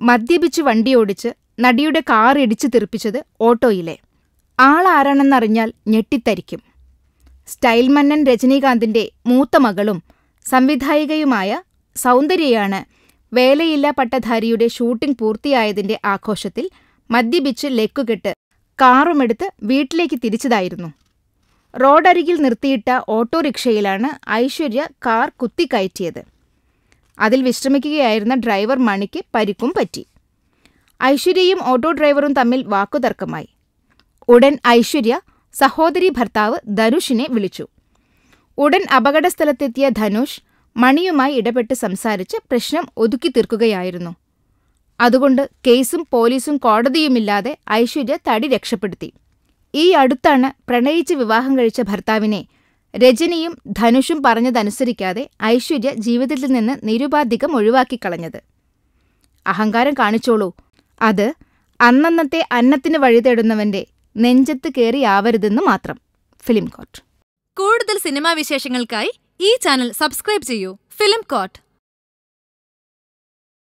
മദ്യപിച്ച് വണ്ടിയോടിച്ച് നടിയുടെ കാർ ഇടിച്ചു തെറിപ്പിച്ചത് ഓട്ടോയിലെ. ആളാരാണെന്നറിഞ്ഞാൽ ഞെട്ടിത്തരിക്കും. സ്റ്റൈൽ മന്നൻ രജനീകാന്തിന്റെ മൂത്ത മകളും സംവിധായികയുമായ സൗന്ദര്യയാണ് വേലയില്ലാ പട്ടധാരിയുടെ ഷൂട്ടിംഗ് പൂർത്തിയായതിന്റെ ആഘോഷത്തിൽ മദ്യപിച്ച് ലെക്കുകെട്ട് കാറുമെടുത്ത് വീട്ടിലേക്ക് തിരിച്ചതായിരുന്നു. റോഡരികിൽ നിർത്തിയിട്ട ഓട്ടോറിക്ഷയിലാണ് ഐശ്വര്യ കാർ കുത്തിക്കയറ്റിയത്. അതിൽ വിശ്രമിക്കുകയായിരുന്ന ഡ്രൈവർ മണിക്ക് പരിക്കും പറ്റി. ഐശ്വര്യയും ഓട്ടോ ഡ്രൈവറും തമ്മിൽ വാക്കുതർക്കമായി. ഉടൻ ഐശ്വര്യ സഹോദരി ഭർത്താവ് ധനുഷിനെ വിളിച്ചു. ഉടൻ അപകടസ്ഥലത്തെത്തിയ ധനുഷ് മണിയുമായി ഇടപെട്ട് സംസാരിച്ച് പ്രശ്നം ഒതുക്കി തീർക്കുകയായിരുന്നു. അതുകൊണ്ട് കേസും പോലീസും കോടതിയുമില്ലാതെ ഐശ്വര്യ തടി രക്ഷപ്പെടുത്തി. ഈ അടുത്താണ് പ്രണയിച്ച് വിവാഹം കഴിച്ച ഭർത്താവിനെ. രജനിയും ധനുഷും പറഞ്ഞതനുസരിക്കാതെ ഐശ്വര്യ ജീവിതത്തിൽ നിന്ന് നിരുപാധികം ഒഴിവാക്കിക്കളഞ്ഞത്. അഹങ്കാരം കാണിച്ചോളൂ. അത് അന്നന്നത്തെ അന്നത്തിന് വഴിതേടുന്നവന്റെ നെഞ്ചത്ത് കയറിയാവരുതെന്ന് മാത്രം. ഫിലിം കോട്ട് കൂടുതൽ സിനിമാ വിശേഷങ്ങൾക്കായി ഈ ചാനൽ സബ്സ്ക്രൈബ് ചെയ്യൂ. Film court